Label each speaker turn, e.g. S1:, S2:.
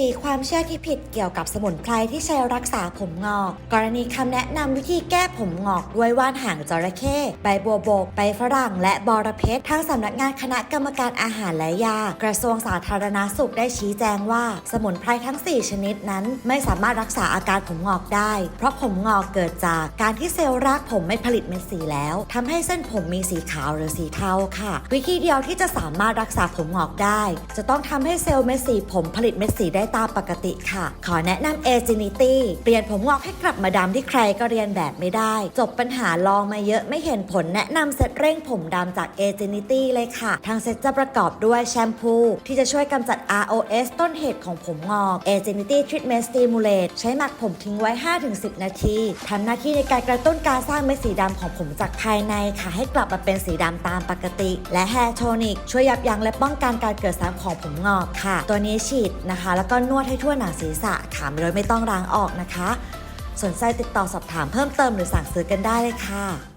S1: 4 ความเชื่อที่ผิดเกี่ยวกับสมุนไพรที่ใช้รักษาผมงอก กรณีคำแนะนำวิธีแก้ผมงอกด้วยว่านหางจระเข้ใบบัวบกใบฝรั่ง และบอระเพ็ดทางสำนักงานคณะกรรมการอาหารและยา กระทรวงสาธารณาสุขได้ชี้แจงว่า สมุนไพรทั้ง 4 ชนิดนั้น ไม่สามารถรักษาอาการผมงอกได้ เพราะผมงอกเกิดจากการที่เซลล์รากผมไม่ผลิตเม็ดสีแล้วทำให้เส้นผมมีสีขาวหรือสีเทาค่ะ วิธีเดียวที่จะสามารถรักษาผมงอกได้ จะต้องทำให้เซลล์เม็ดสีผมผลิตเม็ดสีได้ตามปกติค่ะ ขอแนะนำ a g i n i t y เปลี่ยนผมงอกให้กลับมาดำที่ใครก็เรียนแบบไม่ได้ จบปัญหาลองมาเยอะไม่เห็นผลแนะนำเซตเร่งผมดำจาก a g i n i t y เลยค่ะ ทางเซตจะประกอบด้วยแชมพู ที่จะช่วยกำจัด ROS ต้นเหตุของผมงอก a g i n i t y Treatment Stimulate ใช้หมักผมทิ้งไว้ 5-10 นาทีทำหน้าที่ในการกระตุ้นการสร้างเม็ดสีดำของผมจากภายในค่ะ ให้กลับมาเป็นสีดำตามปกติ และ Hair Tonic ช่วยยับยั้งและป้องกันการเกิดซ้ำของผมงอกค่ะ ตัวนี้ฉีดนะคะแล้วก็นวดให้ทั่วหนังศีรษะค่ะโดยไม่ต้องล้างออกนะคะ สนใจติดต่อสอบถามเพิ่มเติมหรือสั่งซื้อกันได้เลยค่ะ